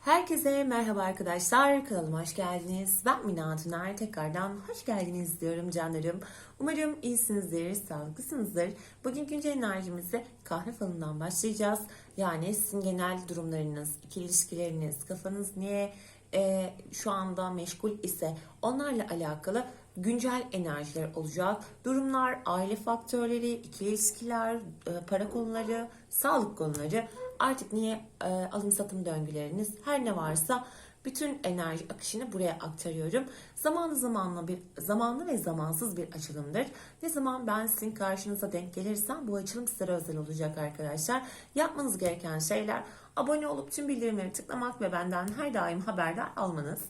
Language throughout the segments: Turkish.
Herkese merhaba arkadaşlar. Kanalıma hoş geldiniz. Ben Mina Tuner. Tekrardan hoş geldiniz diyorum canlarım. Umarım iyisinizdir, sağlıklısınızdır. Bugün güncel enerjimizi kahve falından başlayacağız. Yani sizin genel durumlarınız, ikili ilişkileriniz, kafanız niye e, şu anda meşgul ise onlarla alakalı güncel enerjiler olacak. Durumlar, aile faktörleri, ikili ilişkiler, e, para konuları, sağlık konuları artık niye e, alım satım döngüleriniz her ne varsa bütün enerji akışını buraya aktarıyorum. Zamanlı zamanlı bir zamanlı ve zamansız bir açılımdır. Ne zaman ben sizin karşınıza denk gelirsem bu açılım sizlere özel olacak arkadaşlar. Yapmanız gereken şeyler abone olup tüm bildirimleri tıklamak ve benden her daim haberdar almanız.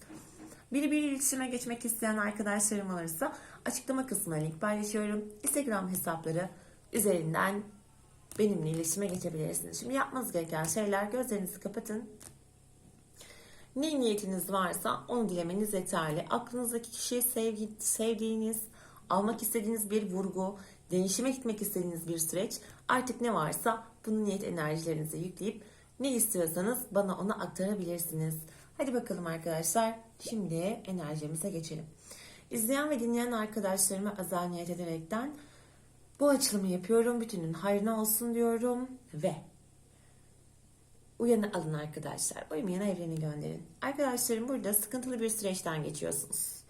Biri bir iletişime geçmek isteyen arkadaşlarım olursa açıklama kısmına link paylaşıyorum. Instagram hesapları üzerinden benimle iletişime geçebilirsiniz. Şimdi yapmanız gereken şeyler gözlerinizi kapatın. Ne niyetiniz varsa onu dilemeniz yeterli. Aklınızdaki kişiyi sevgi, sevdiğiniz, almak istediğiniz bir vurgu, değişime gitmek istediğiniz bir süreç artık ne varsa bunu niyet enerjilerinize yükleyip ne istiyorsanız bana onu aktarabilirsiniz. Hadi bakalım arkadaşlar. Şimdi enerjimize geçelim. İzleyen ve dinleyen arkadaşlarıma özel niyet ederekten bu açılımı yapıyorum. Bütünün hayrına olsun diyorum ve uyanı alın arkadaşlar. Uyumayan evreni gönderin. Arkadaşlarım burada sıkıntılı bir süreçten geçiyorsunuz.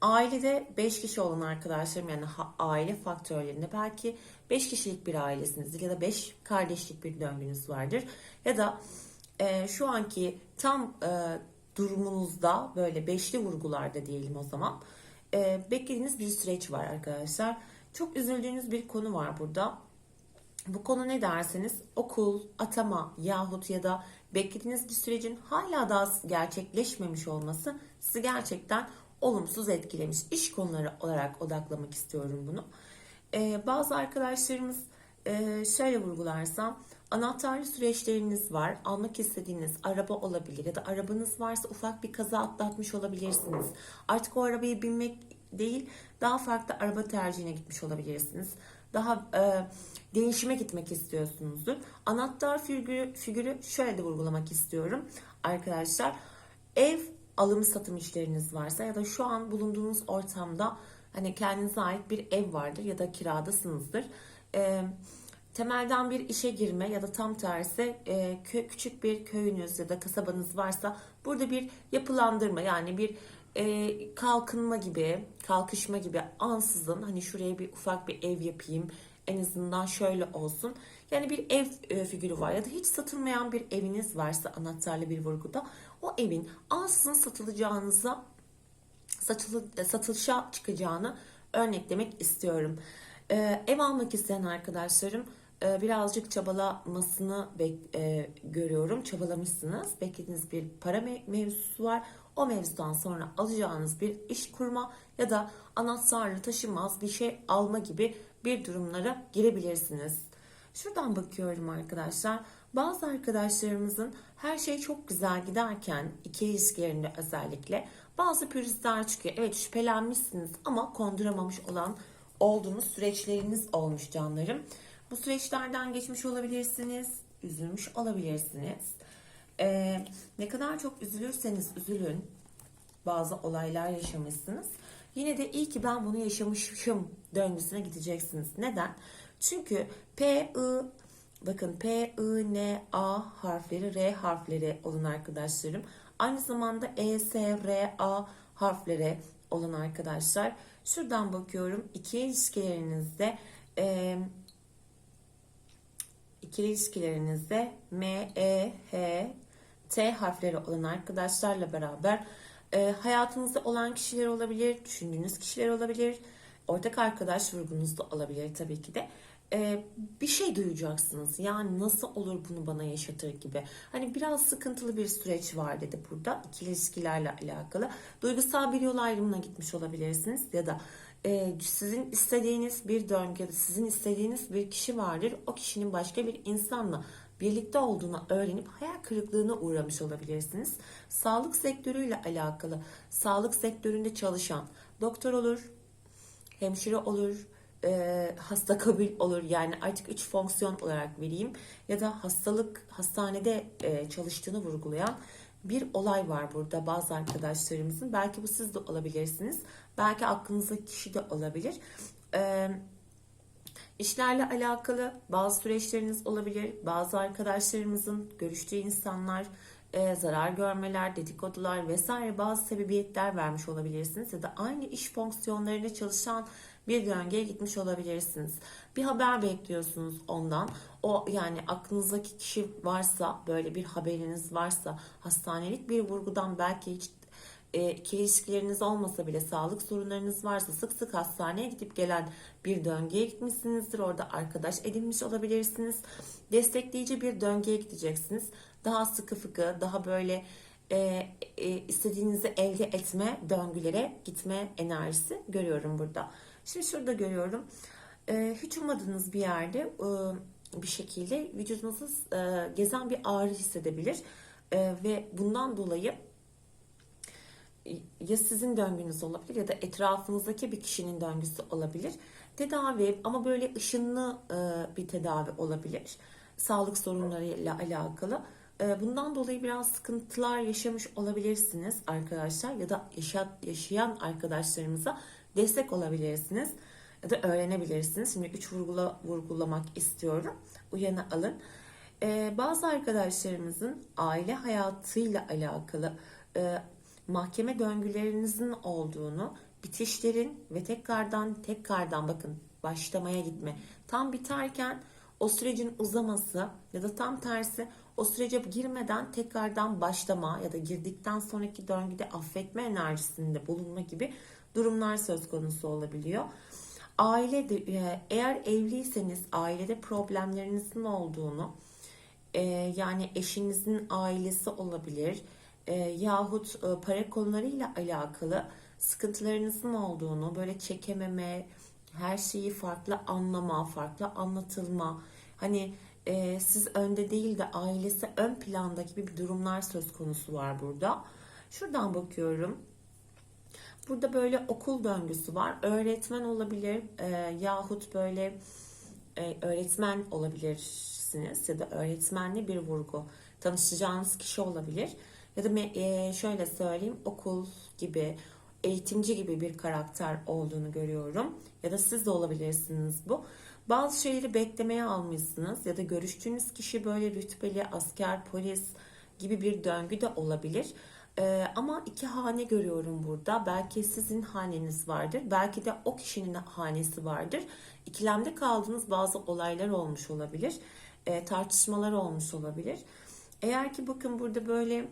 Ailede 5 kişi olan arkadaşlarım yani aile faktörlerinde belki 5 kişilik bir ailesinizdir ya da 5 kardeşlik bir döngünüz vardır. Ya da e, şu anki tam e, durumunuzda böyle beşli vurgularda diyelim o zaman e, beklediğiniz bir süreç var arkadaşlar. Çok üzüldüğünüz bir konu var burada. Bu konu ne derseniz okul, atama yahut ya da beklediğiniz bir sürecin hala daha gerçekleşmemiş olması sizi gerçekten olumsuz etkilemiş. İş konuları olarak odaklamak istiyorum bunu. Ee, bazı arkadaşlarımız e, şöyle vurgularsam anahtarlı süreçleriniz var. Almak istediğiniz araba olabilir ya da arabanız varsa ufak bir kaza atlatmış olabilirsiniz. Artık o arabayı binmek değil daha farklı araba tercihine gitmiş olabilirsiniz. Daha e, değişime gitmek istiyorsunuzdur. Anahtar figürü, figürü şöyle de vurgulamak istiyorum arkadaşlar. Ev alım satım işleriniz varsa ya da şu an bulunduğunuz ortamda hani kendinize ait bir ev vardır ya da kiradasınızdır. E, temelden bir işe girme ya da tam tersi e, kö- küçük bir köyünüz ya da kasabanız varsa burada bir yapılandırma yani bir e, kalkınma gibi, kalkışma gibi ansızın hani şuraya bir ufak bir ev yapayım en azından şöyle olsun. Yani bir ev e, figürü var ya da hiç satılmayan bir eviniz varsa anahtarlı bir vurguda o evin ansızın satılacağınıza satılı, satılışa çıkacağını örneklemek istiyorum. Ee, ev almak isteyen arkadaşlarım e, birazcık çabalamasını bek- e, görüyorum. Çabalamışsınız. Beklediğiniz bir para me- mevzusu var. O mevzudan sonra alacağınız bir iş kurma ya da anahtarlı taşınmaz bir şey alma gibi bir durumlara girebilirsiniz. Şuradan bakıyorum arkadaşlar. Bazı arkadaşlarımızın her şey çok güzel giderken iki ilişkilerinde özellikle bazı pürüzler çıkıyor. Evet şüphelenmişsiniz ama konduramamış olan olduğunuz süreçleriniz olmuş canlarım. Bu süreçlerden geçmiş olabilirsiniz, üzülmüş olabilirsiniz. Ee, ne kadar çok üzülürseniz üzülün, bazı olaylar yaşamışsınız. Yine de iyi ki ben bunu yaşamışım döngüsüne gideceksiniz. Neden? Çünkü P, I, bakın P, I, N, A harfleri, R harfleri olan arkadaşlarım. Aynı zamanda E, S, R, A harfleri olan arkadaşlar. Şuradan bakıyorum. İki ilişkilerinizde e, ikili ilişkilerinizde M, E, H, T harfleri olan arkadaşlarla beraber e, hayatınızda olan kişiler olabilir, düşündüğünüz kişiler olabilir, ortak arkadaş vurgunuzda olabilir tabii ki de. E, bir şey duyacaksınız. Yani nasıl olur bunu bana yaşatır gibi. Hani biraz sıkıntılı bir süreç var dedi burada ikili ilişkilerle alakalı. Duygusal bir yol ayrımına gitmiş olabilirsiniz ya da e, sizin istediğiniz bir döngü da sizin istediğiniz bir kişi vardır. O kişinin başka bir insanla birlikte olduğunu öğrenip hayal kırıklığına uğramış olabilirsiniz. Sağlık sektörüyle alakalı, sağlık sektöründe çalışan doktor olur, hemşire olur, e, hasta kabul olur yani artık üç fonksiyon olarak vereyim ya da hastalık hastanede e, çalıştığını vurgulayan bir olay var burada bazı arkadaşlarımızın. Belki bu siz de olabilirsiniz. Belki aklınızdaki kişi de olabilir. E, işlerle alakalı bazı süreçleriniz olabilir. Bazı arkadaşlarımızın görüştüğü insanlar e, zarar görmeler, dedikodular vesaire bazı sebebiyetler vermiş olabilirsiniz ya da aynı iş fonksiyonlarında çalışan bir döngüye gitmiş olabilirsiniz. Bir haber bekliyorsunuz ondan. O yani aklınızdaki kişi varsa böyle bir haberiniz varsa hastanelik bir vurgudan belki hiç e, ikili ilişkileriniz olmasa bile sağlık sorunlarınız varsa sık sık hastaneye gidip gelen bir döngüye gitmişsinizdir. Orada arkadaş edinmiş olabilirsiniz. Destekleyici bir döngüye gideceksiniz. Daha sıkı fıkı, daha böyle e, e, istediğinizi elde etme döngülere gitme enerjisi görüyorum burada. Şimdi şurada görüyorum. E, hiç ummadığınız bir yerde e, bir şekilde vücudunuzda e, gezen bir ağrı hissedebilir. E, ve bundan dolayı ya sizin döngünüz olabilir ya da etrafınızdaki bir kişinin döngüsü olabilir. Tedavi ama böyle ışınlı e, bir tedavi olabilir. Sağlık sorunlarıyla alakalı. E, bundan dolayı biraz sıkıntılar yaşamış olabilirsiniz arkadaşlar ya da yaşa, yaşayan arkadaşlarımıza destek olabilirsiniz ya da öğrenebilirsiniz. Şimdi üç vurgula, vurgulamak istiyorum. Uyanı alın. E, bazı arkadaşlarımızın aile hayatıyla alakalı mahkeme döngülerinizin olduğunu, bitişlerin ve tekrardan tekrardan bakın başlamaya gitme. Tam biterken o sürecin uzaması ya da tam tersi o sürece girmeden tekrardan başlama ya da girdikten sonraki döngüde affetme enerjisinde bulunma gibi durumlar söz konusu olabiliyor. Aile de, eğer evliyseniz ailede problemlerinizin olduğunu e, yani eşinizin ailesi olabilir e, yahut e, para konularıyla alakalı sıkıntılarınızın olduğunu, böyle çekememe, her şeyi farklı anlama, farklı anlatılma, hani e, siz önde değil de ailesi ön planda gibi bir durumlar söz konusu var burada. Şuradan bakıyorum. Burada böyle okul döngüsü var. Öğretmen olabilir e, yahut böyle e, öğretmen olabilirsiniz ya da öğretmenli bir vurgu. Tanışacağınız kişi olabilir. Ya da e, şöyle söyleyeyim okul gibi, eğitimci gibi bir karakter olduğunu görüyorum. Ya da siz de olabilirsiniz bu. Bazı şeyleri beklemeye almışsınız ya da görüştüğünüz kişi böyle rütbeli asker, polis gibi bir döngü de olabilir. Ee, ama iki hane görüyorum burada. Belki sizin haneniz vardır. Belki de o kişinin hanesi vardır. İkilemde kaldığınız bazı olaylar olmuş olabilir. Ee, tartışmalar olmuş olabilir. Eğer ki bakın burada böyle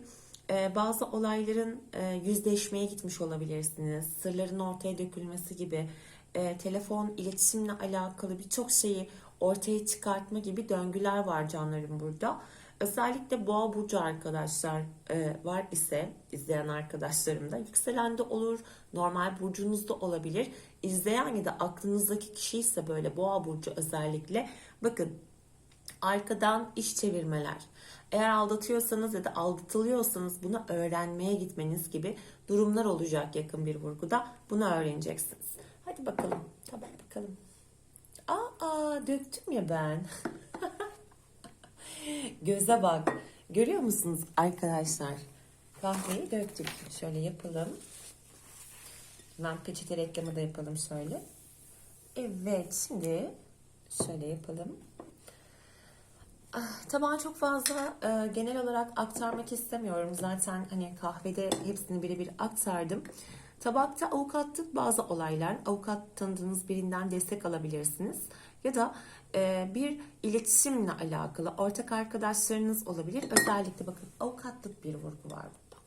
bazı olayların e, yüzleşmeye gitmiş olabilirsiniz. Sırların ortaya dökülmesi gibi e, telefon, iletişimle alakalı birçok şeyi ortaya çıkartma gibi döngüler var canlarım burada. Özellikle boğa burcu arkadaşlar e, var ise izleyen arkadaşlarım da yükselen de olur, normal burcunuz da olabilir. İzleyen ya da aklınızdaki kişi ise böyle boğa burcu özellikle bakın arkadan iş çevirmeler. Eğer aldatıyorsanız ya da aldatılıyorsanız bunu öğrenmeye gitmeniz gibi durumlar olacak yakın bir vurguda. Bunu öğreneceksiniz. Hadi bakalım. Tamam bakalım. Aa döktüm ya ben. Göze bak. Görüyor musunuz arkadaşlar? Kahveyi döktük. Şöyle yapalım. Ben peçete reklamı da yapalım şöyle. Evet şimdi şöyle yapalım. Ah, Tabağı çok fazla e, genel olarak aktarmak istemiyorum. Zaten hani kahvede hepsini birebir aktardım. Tabakta avukatlık bazı olaylar. Avukat tanıdığınız birinden destek alabilirsiniz. Ya da e, bir iletişimle alakalı ortak arkadaşlarınız olabilir. Özellikle bakın avukatlık bir vurgu var burada.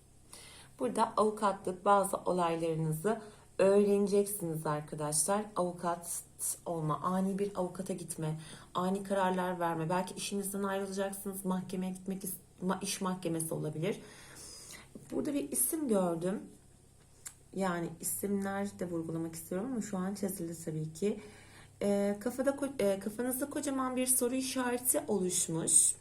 Burada avukatlık bazı olaylarınızı öğreneceksiniz arkadaşlar. Avukat olma, ani bir avukata gitme, ani kararlar verme. Belki işinizden ayrılacaksınız, mahkemeye gitmek iş mahkemesi olabilir. Burada bir isim gördüm. Yani isimler de vurgulamak istiyorum ama şu an çizildi tabii ki. E, kafada e, kafanızda kocaman bir soru işareti oluşmuş.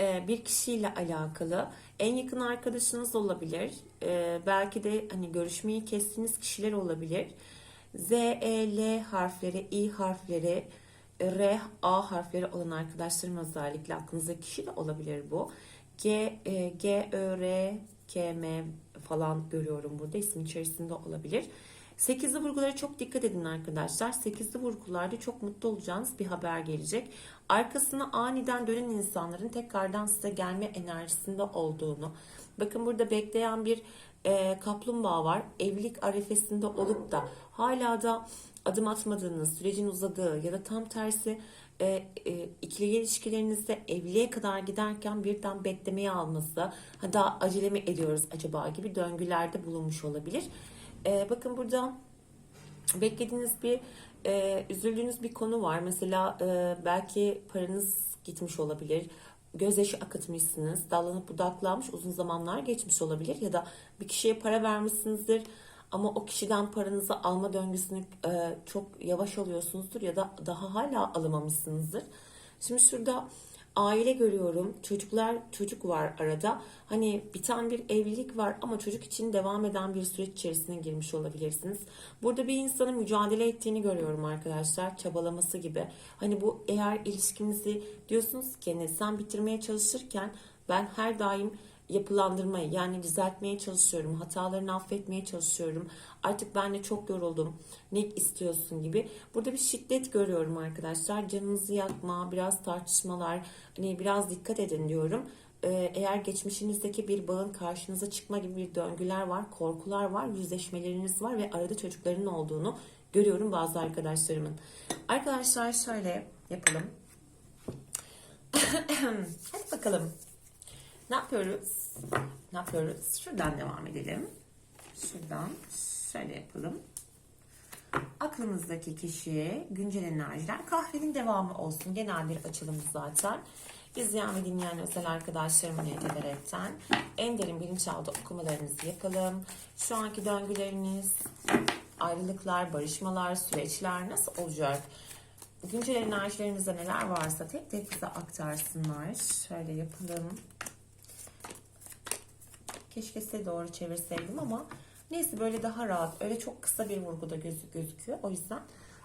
E, bir kişiyle alakalı. En yakın arkadaşınız olabilir. E, belki de hani görüşmeyi kestiğiniz kişiler olabilir. Z, E, L harfleri, I harfleri, R, A harfleri olan arkadaşlarım özellikle aklınızdaki kişi de olabilir bu. G, e, G, Ö, R, K, M falan görüyorum burada isim içerisinde olabilir. Sekizli vurgulara çok dikkat edin arkadaşlar. Sekizli vurgularda çok mutlu olacağınız bir haber gelecek. Arkasına aniden dönen insanların tekrardan size gelme enerjisinde olduğunu. Bakın burada bekleyen bir e, kaplumbağa var. Evlilik arifesinde olup da hala da adım atmadığınız, sürecin uzadığı ya da tam tersi e, e, ikili ilişkilerinizde evliliğe kadar giderken birden beklemeye alması, ha daha acele mi ediyoruz acaba gibi döngülerde bulunmuş olabilir. E, bakın burada beklediğiniz bir e, üzüldüğünüz bir konu var. Mesela e, belki paranız gitmiş olabilir. Gözyaşı akıtmışsınız. Dallanıp budaklanmış uzun zamanlar geçmiş olabilir. Ya da bir kişiye para vermişsinizdir. Ama o kişiden paranızı alma döngüsünü e, çok yavaş alıyorsunuzdur. Ya da daha hala alamamışsınızdır. Şimdi şurada aile görüyorum. Çocuklar çocuk var arada. Hani biten bir evlilik var ama çocuk için devam eden bir süreç içerisine girmiş olabilirsiniz. Burada bir insanın mücadele ettiğini görüyorum arkadaşlar. Çabalaması gibi. Hani bu eğer ilişkinizi diyorsunuz ki sen bitirmeye çalışırken ben her daim yapılandırmayı yani düzeltmeye çalışıyorum. Hatalarını affetmeye çalışıyorum. Artık ben de çok yoruldum. Ne istiyorsun gibi. Burada bir şiddet görüyorum arkadaşlar. Canınızı yakma, biraz tartışmalar, hani biraz dikkat edin diyorum. Ee, eğer geçmişinizdeki bir bağın karşınıza çıkma gibi bir döngüler var, korkular var, yüzleşmeleriniz var ve arada çocukların olduğunu görüyorum bazı arkadaşlarımın. Arkadaşlar şöyle yapalım. Hadi bakalım. Ne yapıyoruz? Ne yapıyoruz? Şuradan devam edelim. Şuradan şöyle yapalım. Aklımızdaki kişi güncel enerjiler kahvenin devamı olsun. Genel bir açılım zaten. İzleyen ve dinleyen özel arkadaşlarıma niyet ederekten en derin bilinçaltı okumalarınızı yapalım. Şu anki döngüleriniz, ayrılıklar, barışmalar, süreçler nasıl olacak? Güncel enerjilerinizde neler varsa tek tek bize aktarsınlar. Şöyle yapalım. Keşke size doğru çevirseydim ama neyse böyle daha rahat. Öyle çok kısa bir vurguda gözü gözüküyor. O yüzden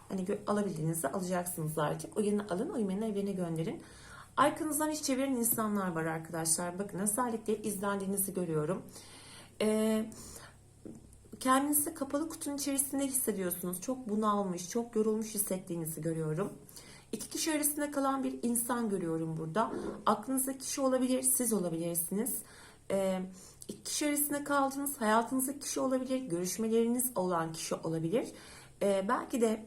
hani alabildiğinizi alacaksınız artık. Uyunu alın, uyumanı evine gönderin. Arkanızdan iş çeviren insanlar var arkadaşlar. Bakın özellikle izlendiğinizi görüyorum. Ee, kendinizi kapalı kutunun içerisinde hissediyorsunuz. Çok bunalmış, çok yorulmuş hissettiğinizi görüyorum. İki kişi arasında kalan bir insan görüyorum burada. Aklınızdaki kişi olabilir, siz olabilirsiniz. Ee, kişi arasında kaldınız, hayatınızdaki kişi olabilir, görüşmeleriniz olan kişi olabilir. Ee, belki de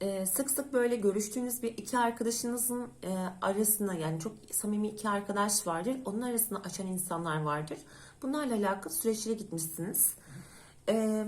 e, sık sık böyle görüştüğünüz bir iki arkadaşınızın e, arasına yani çok samimi iki arkadaş vardır. Onun arasını açan insanlar vardır. Bunlarla alakalı süreçlere gitmişsiniz. E,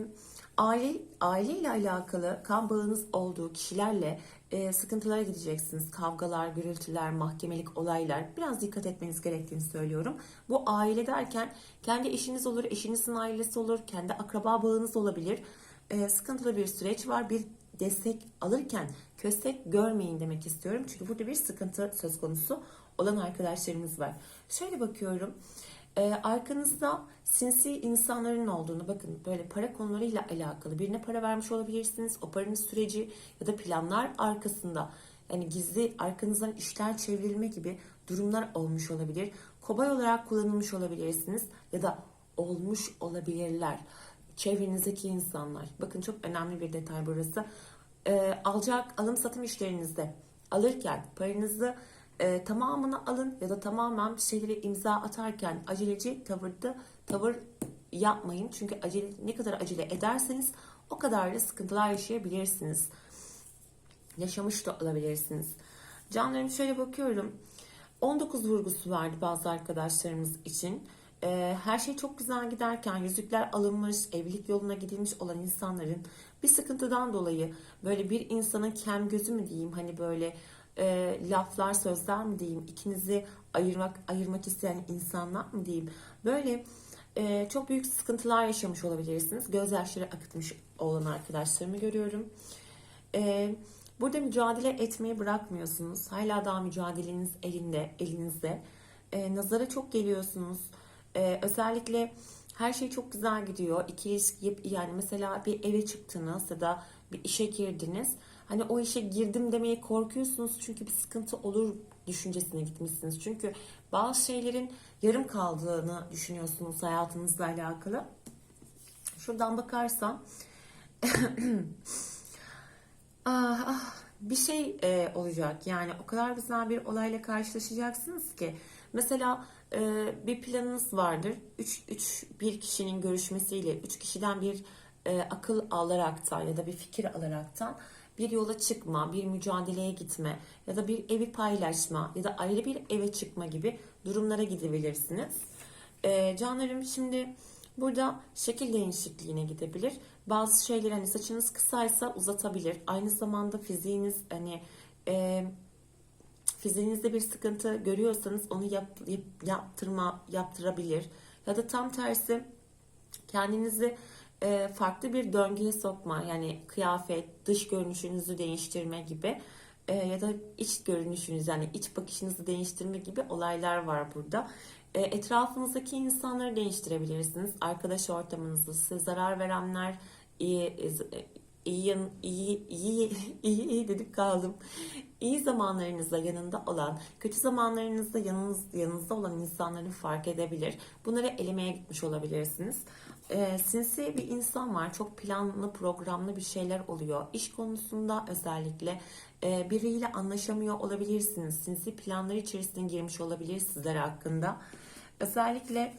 aile aile ile alakalı kan bağınız olduğu kişilerle e, sıkıntılara gideceksiniz. Kavgalar, gürültüler, mahkemelik olaylar. Biraz dikkat etmeniz gerektiğini söylüyorum. Bu aile derken kendi eşiniz olur, eşinizin ailesi olur, kendi akraba bağınız olabilir. E, sıkıntılı bir süreç var. Bir destek alırken köstek görmeyin demek istiyorum. Çünkü burada bir sıkıntı söz konusu olan arkadaşlarımız var. Şöyle bakıyorum. Ee, arkanızda sinsi insanların olduğunu bakın böyle para konularıyla alakalı birine para vermiş olabilirsiniz. O paranın süreci ya da planlar arkasında yani gizli arkanızdan işler çevrilme gibi durumlar olmuş olabilir. Kobay olarak kullanılmış olabilirsiniz ya da olmuş olabilirler. Çevrenizdeki insanlar. Bakın çok önemli bir detay burası. Ee, alacak alım satım işlerinizde alırken paranızı e, tamamını alın ya da tamamen bir şeyleri imza atarken aceleci tavırda tavır yapmayın. Çünkü acele ne kadar acele ederseniz o kadar da sıkıntılar yaşayabilirsiniz. Yaşamış da olabilirsiniz. Canlarım şöyle bakıyorum. 19 vurgusu vardı bazı arkadaşlarımız için. Ee, her şey çok güzel giderken yüzükler alınmış, evlilik yoluna gidilmiş olan insanların bir sıkıntıdan dolayı böyle bir insanın kem gözü mü diyeyim hani böyle e, laflar sözler mi diyeyim? İkinizi ayırmak ayırmak isteyen insanlar mı diyeyim? Böyle e, çok büyük sıkıntılar yaşamış olabilirsiniz. Gözyaşları akıtmış olan arkadaşlarımı görüyorum. E, burada mücadele etmeyi bırakmıyorsunuz. Hala daha mücadeleniz elinde elinizde. E, nazara çok geliyorsunuz. E, özellikle Her şey çok güzel gidiyor. İki ilişki yani mesela bir eve çıktınız ya da bir işe girdiniz. Hani o işe girdim demeye korkuyorsunuz çünkü bir sıkıntı olur düşüncesine gitmişsiniz. Çünkü bazı şeylerin yarım kaldığını düşünüyorsunuz hayatınızla alakalı. Şuradan bakarsam ah, ah, bir şey e, olacak. Yani o kadar güzel bir olayla karşılaşacaksınız ki. Mesela e, bir planınız vardır. 3 3 bir kişinin görüşmesiyle 3 kişiden bir e, akıl alaraktan ya da bir fikir alaraktan bir yola çıkma, bir mücadeleye gitme ya da bir evi paylaşma ya da ayrı bir eve çıkma gibi durumlara gidebilirsiniz. E, canlarım şimdi burada şekil değişikliğine gidebilir. Bazı şeyler hani saçınız kısaysa uzatabilir. Aynı zamanda fiziğiniz hani e, fiziğinizde bir sıkıntı görüyorsanız onu yap, yap, yaptırma yaptırabilir. Ya da tam tersi kendinizi e, farklı bir döngüye sokma yani kıyafet, dış görünüşünüzü değiştirme gibi e, ya da iç görünüşünüz yani iç bakışınızı değiştirme gibi olaylar var burada. E, etrafınızdaki insanları değiştirebilirsiniz. Arkadaş ortamınızı, size zarar verenler, iyi iyi iyi iyi iyi, iyi dedik kaldım. İyi zamanlarınızda yanında olan, kötü zamanlarınızda yanınız, yanınızda olan insanları fark edebilir. Bunları elemeye gitmiş olabilirsiniz. Ee, sinsi bir insan var. Çok planlı, programlı bir şeyler oluyor. İş konusunda özellikle e, biriyle anlaşamıyor olabilirsiniz. Sinsi planlar içerisine girmiş olabilir sizler hakkında. Özellikle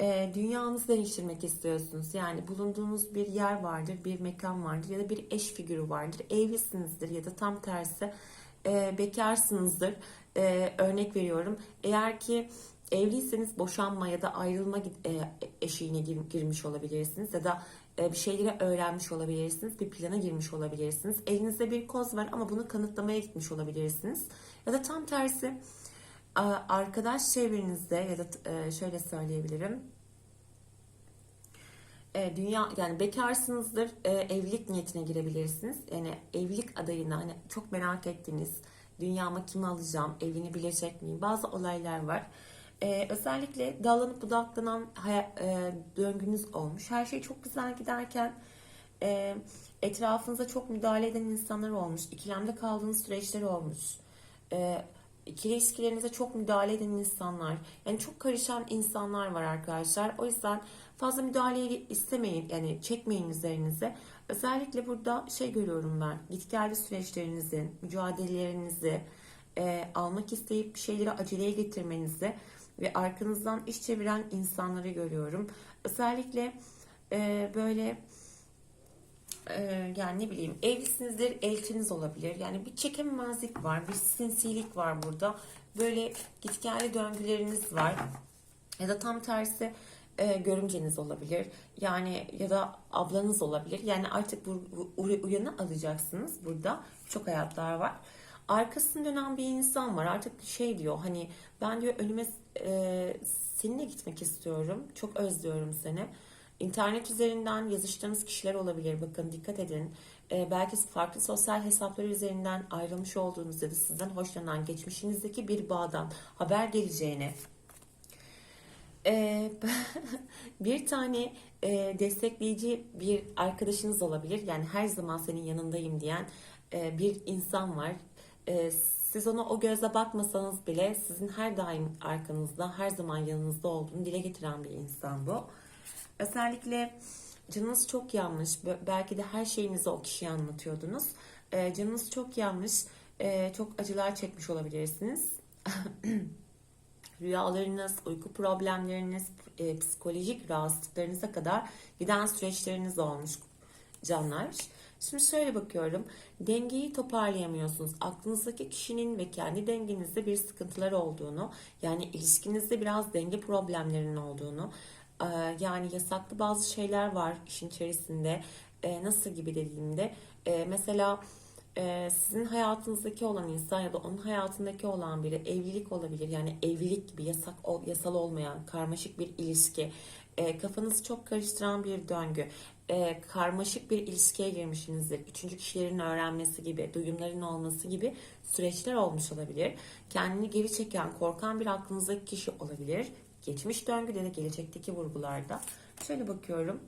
e, dünyanızı değiştirmek istiyorsunuz. Yani bulunduğunuz bir yer vardır, bir mekan vardır ya da bir eş figürü vardır. Evlisinizdir ya da tam tersi e, bekarsınızdır. E, örnek veriyorum. Eğer ki evliyseniz boşanma ya da ayrılma e, eşiğine gir, girmiş olabilirsiniz ya da e, bir şeyleri öğrenmiş olabilirsiniz, bir plana girmiş olabilirsiniz. Elinizde bir koz var ama bunu kanıtlamaya gitmiş olabilirsiniz. Ya da tam tersi arkadaş çevrenizde ya da e, şöyle söyleyebilirim. Dünya yani bekarsınızdır evlilik niyetine girebilirsiniz. Yani evlilik adayına hani çok merak ettiğiniz dünyama kimi alacağım, evini bilecek miyim? Bazı olaylar var. Özellikle dallanıp budaklanan döngünüz olmuş. Her şey çok güzel giderken etrafınıza çok müdahale eden insanlar olmuş. İkilemde kaldığınız süreçler olmuş. E, ikili ilişkilerinize çok müdahale eden insanlar, yani çok karışan insanlar var arkadaşlar. O yüzden fazla müdahaleyi istemeyin, yani çekmeyin üzerinize. Özellikle burada şey görüyorum ben, git geldi süreçlerinizin, mücadelelerinizi e, almak isteyip bir şeyleri aceleye getirmenizi ve arkanızdan iş çeviren insanları görüyorum. Özellikle e, böyle e, yani ne bileyim evlisinizdir elçiniz olabilir. Yani bir çekememezlik var, bir sinsilik var burada. Böyle gitgelli döngüleriniz var. Ya da tam tersi e, görümceniz olabilir. Yani ya da ablanız olabilir. Yani artık bu, bu uyanı alacaksınız burada. Çok hayatlar var. Arkasını dönen bir insan var. Artık şey diyor hani ben diyor önüme e, seninle gitmek istiyorum. Çok özlüyorum seni İnternet üzerinden yazıştığınız kişiler olabilir. Bakın dikkat edin. Ee, belki farklı sosyal hesaplar üzerinden ayrılmış olduğunuz ya da sizden hoşlanan geçmişinizdeki bir bağdan haber geleceğine ee, bir tane e, destekleyici bir arkadaşınız olabilir. Yani her zaman senin yanındayım diyen e, bir insan var. E, siz ona o gözle bakmasanız bile sizin her daim arkanızda, her zaman yanınızda olduğunu dile getiren bir insan bu. Özellikle canınız çok yanmış. Belki de her şeyinizi o kişiye anlatıyordunuz. Ee, canınız çok yanmış. Ee, çok acılar çekmiş olabilirsiniz. Rüyalarınız, uyku problemleriniz, e, psikolojik rahatsızlıklarınıza kadar giden süreçleriniz olmuş canlar. Şimdi şöyle bakıyorum. Dengeyi toparlayamıyorsunuz. Aklınızdaki kişinin ve kendi dengenizde bir sıkıntılar olduğunu, yani ilişkinizde biraz denge problemlerinin olduğunu, yani yasaklı bazı şeyler var işin içerisinde. Nasıl gibi dediğimde mesela sizin hayatınızdaki olan insan ya da onun hayatındaki olan biri evlilik olabilir. Yani evlilik gibi yasak yasal olmayan karmaşık bir ilişki. Kafanızı çok karıştıran bir döngü. E, karmaşık bir ilişkiye girmişsinizdir. Üçüncü kişilerin öğrenmesi gibi, duyumların olması gibi süreçler olmuş olabilir. Kendini geri çeken, korkan bir aklınızdaki kişi olabilir. Geçmiş döngüde de gelecekteki vurgularda. Şöyle bakıyorum.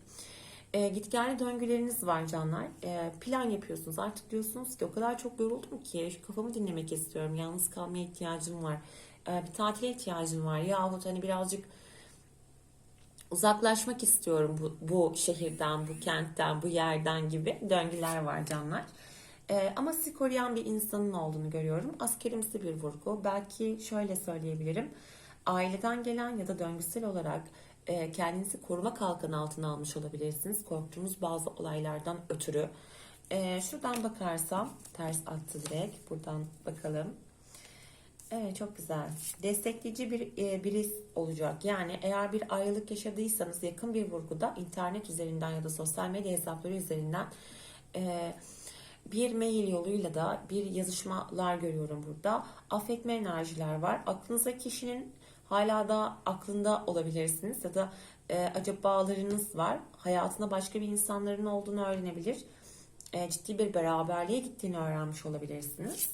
E, gitgelli döngüleriniz var canlar. E, plan yapıyorsunuz. Artık diyorsunuz ki o kadar çok yoruldum ki şu kafamı dinlemek istiyorum. Yalnız kalmaya ihtiyacım var. E, bir tatile ihtiyacım var. Yahut hani birazcık uzaklaşmak istiyorum bu, bu şehirden, bu kentten, bu yerden gibi döngüler var canlar. Ee, ama sizi koruyan bir insanın olduğunu görüyorum. Askerimsi bir vurgu. Belki şöyle söyleyebilirim. Aileden gelen ya da döngüsel olarak e, kendinizi koruma kalkanı altına almış olabilirsiniz. Korktuğunuz bazı olaylardan ötürü. Ee, şuradan bakarsam ters attı direkt. Buradan bakalım. Evet çok güzel. Destekleyici bir e, biri olacak. Yani eğer bir ayrılık yaşadıysanız yakın bir vurguda internet üzerinden ya da sosyal medya hesapları üzerinden e, bir mail yoluyla da bir yazışmalar görüyorum burada. Affetme enerjiler var. Aklınızdaki kişinin hala da aklında olabilirsiniz ya da e, acaba bağlarınız var. Hayatında başka bir insanların olduğunu öğrenebilir. E, ciddi bir beraberliğe gittiğini öğrenmiş olabilirsiniz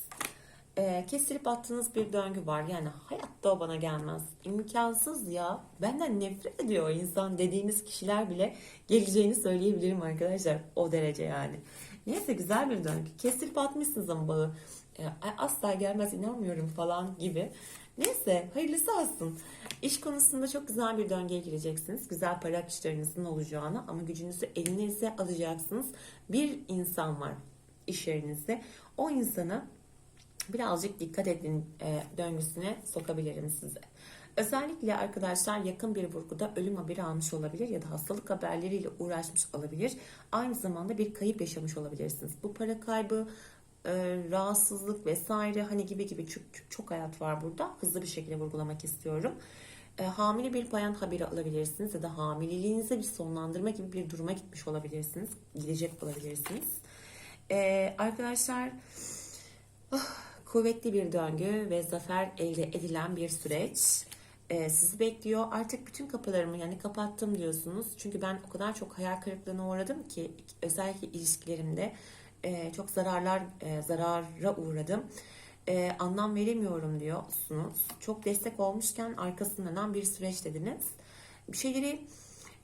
e, kesilip attığınız bir döngü var. Yani hayatta o bana gelmez. İmkansız ya. Benden nefret ediyor insan dediğiniz kişiler bile geleceğini söyleyebilirim arkadaşlar. O derece yani. Neyse güzel bir döngü. Kesilip atmışsınız ama bağı. E, asla gelmez inanmıyorum falan gibi. Neyse hayırlısı olsun. İş konusunda çok güzel bir döngüye gireceksiniz. Güzel para akışlarınızın olacağını ama gücünüzü elinize alacaksınız. Bir insan var iş yerinizde. O insana birazcık dikkat edin e, döngüsüne sokabilirim size. Özellikle arkadaşlar yakın bir vurguda ölüm haberi almış olabilir ya da hastalık haberleriyle uğraşmış olabilir. Aynı zamanda bir kayıp yaşamış olabilirsiniz. Bu para kaybı, e, rahatsızlık vesaire hani gibi gibi çok, çok hayat var burada. Hızlı bir şekilde vurgulamak istiyorum. E, hamile bir bayan haberi alabilirsiniz ya da hamileliğinize bir sonlandırma gibi bir duruma gitmiş olabilirsiniz. Gidecek olabilirsiniz. E, arkadaşlar oh, kuvvetli bir döngü ve zafer elde edilen bir süreç e, sizi bekliyor. Artık bütün kapılarımı yani kapattım diyorsunuz. Çünkü ben o kadar çok hayal kırıklığına uğradım ki özellikle ilişkilerimde e, çok zararlar e, zarara uğradım. E, anlam veremiyorum diyorsunuz. Çok destek olmuşken arkasından bir süreç dediniz. Bir şeyleri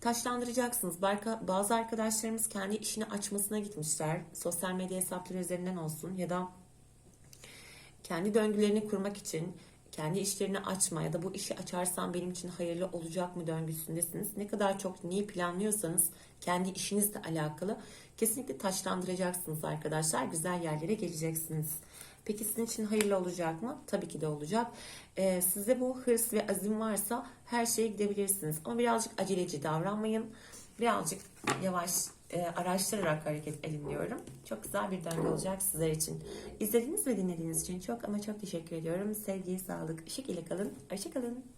taşlandıracaksınız. Bazı arkadaşlarımız kendi işini açmasına gitmişler. Sosyal medya hesapları üzerinden olsun ya da kendi döngülerini kurmak için kendi işlerini açma ya da bu işi açarsam benim için hayırlı olacak mı döngüsündesiniz. Ne kadar çok neyi planlıyorsanız kendi işinizle alakalı kesinlikle taşlandıracaksınız arkadaşlar. Güzel yerlere geleceksiniz. Peki sizin için hayırlı olacak mı? Tabii ki de olacak. Ee, size bu hırs ve azim varsa her şeye gidebilirsiniz. Ama birazcık aceleci davranmayın. Birazcık yavaş e, araştırarak hareket edin diyorum. Çok güzel bir döngü olacak sizler için. İzlediğiniz ve dinlediğiniz için çok ama çok teşekkür ediyorum. Sevgi, sağlık, ışık ile kalın. Hoşçakalın.